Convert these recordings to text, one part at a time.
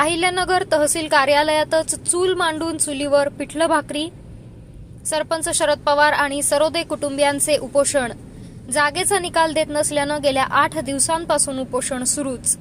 अहिल्यानगर तहसील कार्यालयातच चूल मांडून चुलीवर पिठलं भाकरी सरपंच शरद पवार आणि सरोदे कुटुंबियांचे उपोषण. जागेचा निकाल देत नसल्यानं गेल्या आठ दिवसांपासून उपोषण सुरूच.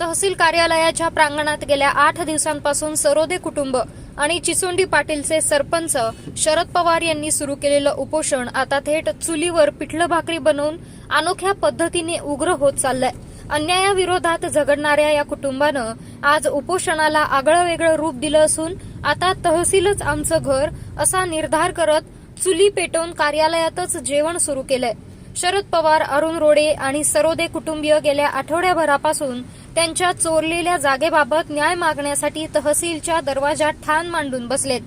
तहसील कार्यालयाच्या प्रांगणात गेल्या आठ दिवसांपासून सरोदे कुटुंब आणि चिसोंडी पाटीलचे सरपंच शरद पवार यांनी सुरू केलेलं उपोषण आता थेट चुलीवर पिठलं भाकरी बनवून अनोख्या पद्धतीने उग्र होत चाललंय. अन्यायाविरोधात झगडणाऱ्या या कुटुंबानं आज उपोषणाला आगळं वेगळं रूप दिलं असून आता तहसीलच आमचं घर असा निर्धार करत चुली पेटवून कार्यालयातच जेवण सुरू केलंय. शरद पवार अरुण रोडे आणि सरोदे कुटुंबीय गेल्या आठवड्याभरापासून त्यांच्या चोरलेल्या जागेबाबत न्याय मागण्यासाठी तहसीलच्या दरवाजात ठाण मांडून बसलेत.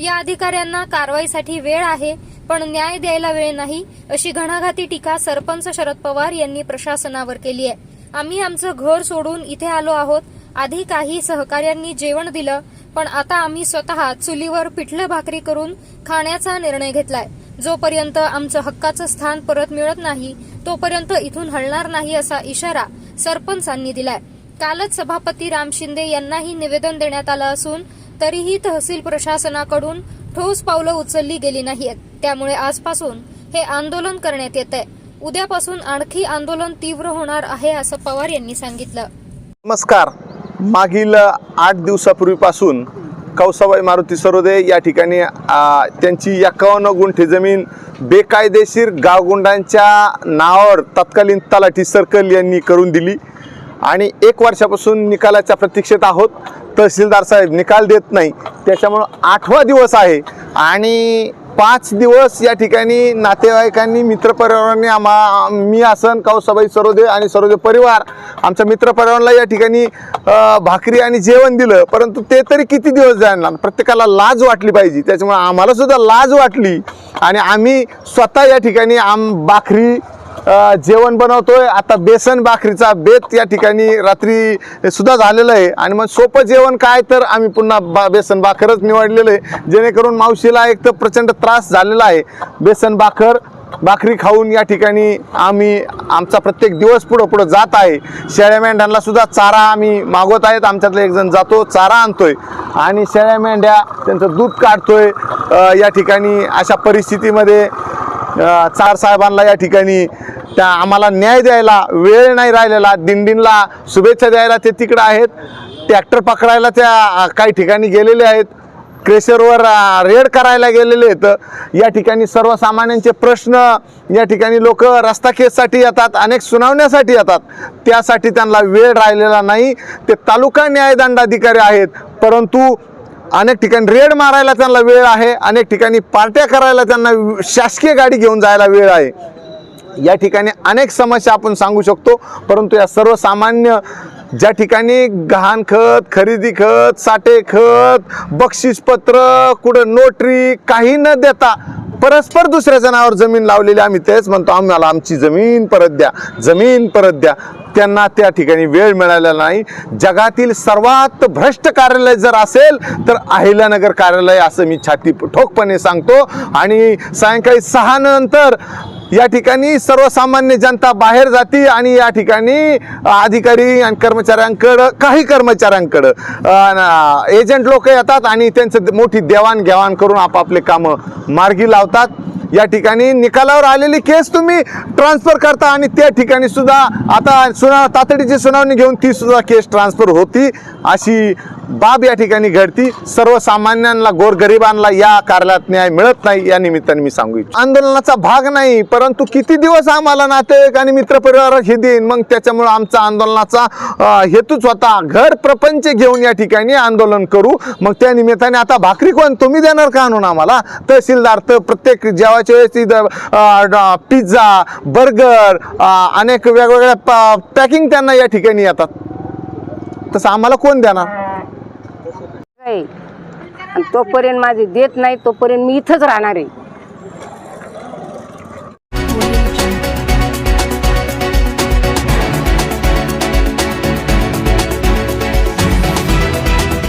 या अधिकाऱ्यांना कारवाईसाठी वेळ आहे पण न्याय द्यायला वेळ नाही अशी घणाघाती टीका सरपंच शरद पवार यांनी प्रशासनावर केली आहे. आम्ही आमचं घर सोडून इथे आलो आहोत. आधी काही सहकार्यांनी जेवण दिलं पण आता आम्ही स्वतः चुलीवर पिठलं भाकरी करून खाण्याचा निर्णय घेतलाय. जोपर्यंत आमचं हक्काचं स्थान परत मिळत नाही तोपर्यंत इथून हलणार नाही असा इशारा सरपंचांनी दिलाय. कालच सभापती राम शिंदे यांनाही निवेदन देण्यात आलं असून तरीही तहसील प्रशासनाकडून ठोस पावलं उचलली गेली नाहीत त्यामुळे आजपासून हे आंदोलन करण्यात येत आहे उद्यापासून आणखी आंदोलन तीव्र होणार आहे असं पवार यांनी सांगितलं. नमस्कार. मागील आठ दिवसापूर्वीपासून कौसाबाई मारुती सरोदे या ठिकाणी त्यांची एकावन्न गुंठे जमीन बेकायदेशीर गावगुंडांच्या नावावर तत्कालीन तलाठी सर्कल यांनी करून दिली. आणि एक वर्षापासून निकालाच्या प्रतीक्षेत आहोत. तहसीलदार साहेब निकाल देत नाही. त्याच्यामुळं आठवा दिवस आहे. आणि पाच दिवस या ठिकाणी नातेवाईकांनी मित्रपरिवारांनी आम्हा मी आसन काऊसाबाई सरोदे आणि सरोदे परिवार आमच्या मित्रपरिवाराला या ठिकाणी भाकरी आणि जेवण दिलं. परंतु ते तरी किती दिवस जाणार? प्रत्येकाला लाज वाटली पाहिजे. त्याच्यामुळे आम्हालासुद्धा लाज वाटली. आणि आम्ही स्वतः या ठिकाणी आम भाकरी जेवण बनवतोय. आता बेसन भाकरीचा बेत या ठिकाणी रात्री सुद्धा झालेलं आहे. आणि मग सोपं जेवण काय तर आम्ही पुन्हा बा बेसन भाकरच निवडलेलं आहे. जेणेकरून मावशीला एक तर प्रचंड त्रास झालेला आहे. बेसन भाकर भाकरी खाऊन या ठिकाणी आम्ही आमचा प्रत्येक दिवस पुढं पुढं जात आहे. शेळ्या मेंढ्यांना सुद्धा चारा आम्ही मागवत आहेत. आमच्यातला एक जण जातो चारा आणतोय. आणि शेळ्या मेंढ्या त्यांचं दूध काढतोय. या ठिकाणी अशा परिस्थितीमध्ये चार साहेबांना या ठिकाणी त्या आम्हाला न्याय द्यायला वेळ नाही राहिलेला दिंडींला शुभेच्छा द्यायला ते तिकडं आहेत. ट्रॅक्टर पकडायला त्या काही ठिकाणी गेलेले आहेत. क्रेशरवर रेड करायला गेलेले आहेत. या ठिकाणी सर्वसामान्यांचे प्रश्न या ठिकाणी लोक रस्ता केससाठी येतात अनेक सुनावण्यासाठी येतात. त्यासाठी त्यांना वेळ राहिलेला नाही. ते तालुका न्यायदंडाधिकारी आहेत. परंतु अनेक ठिकाणी रेड मारायला त्यांना वेळ आहे अनेक ठिकाणी पार्ट्या करायला त्यांना शासकीय गाडी घेऊन जायला वेळ आहे. या ठिकाणी अनेक समस्या आपण सांगू शकतो परंतु या सर्वसामान्य ज्या ठिकाणी गहाण खत खरेदी खत साठे खत बक्षीसपत्र कुठं नोटरी काही न देता परस्पर दुसऱ्या जनावर जमीन लावलेली आम्ही तेच म्हणतो आम्हाला आमची जमीन परत द्या जमीन परत द्या. त्यांना त्या ठिकाणी वेळ मिळालेला नाही. जगातील सर्वात भ्रष्ट कार्यालय जर असेल तर अहिल्यानगर कार्यालय असं मी छाती ठोकपणे सांगतो. आणि सायंकाळी सहा नंतर या ठिकाणी सर्वसामान्य जनता बाहेर जाते आणि या ठिकाणी अधिकारी आणि कर्मचाऱ्यांकडं काही कर्मचाऱ्यांकडं एजंट लोक येतात आणि त्यांचं मोठी देवाणघेवाण करून आपापले कामं मार्गी लावतात. या ठिकाणी निकालावर आलेली केस तुम्ही ट्रान्सफर करता आणि त्या ठिकाणी सुद्धा आता सुना तातडीची सुनावणी घेऊन ती सुद्धा केस ट्रान्सफर होती अशी बाब या ठिकाणी घडती. सर्वसामान्यांना गोरगरिबांना या कार्यालयात न्याय मिळत नाही. या निमित्ताने मी सांगू इच्छितो. आंदोलनाचा भाग नाही परंतु किती दिवस आम्हाला नातेवाईक आणि मित्रपरिवार हे देईन? मग त्याच्यामुळे आमचा आंदोलनाचा हेतूच होता घर प्रपंच घेऊन या ठिकाणी आंदोलन करू. मग त्या निमित्ताने आता भाकरी कोण? तुम्ही देणार का आणून आम्हाला? तहसीलदार तर प्रत्येक जेवायच्या वेळेस पिझ्झा बर्गर अनेक वेगवेगळ्या पॅकिंग त्यांना या ठिकाणी येतात. तसं आम्हाला कोण देणार? आहे. आणि तोपर्यंत माझे देत नाही तोपर्यंत मी इथंच राहणार आहे.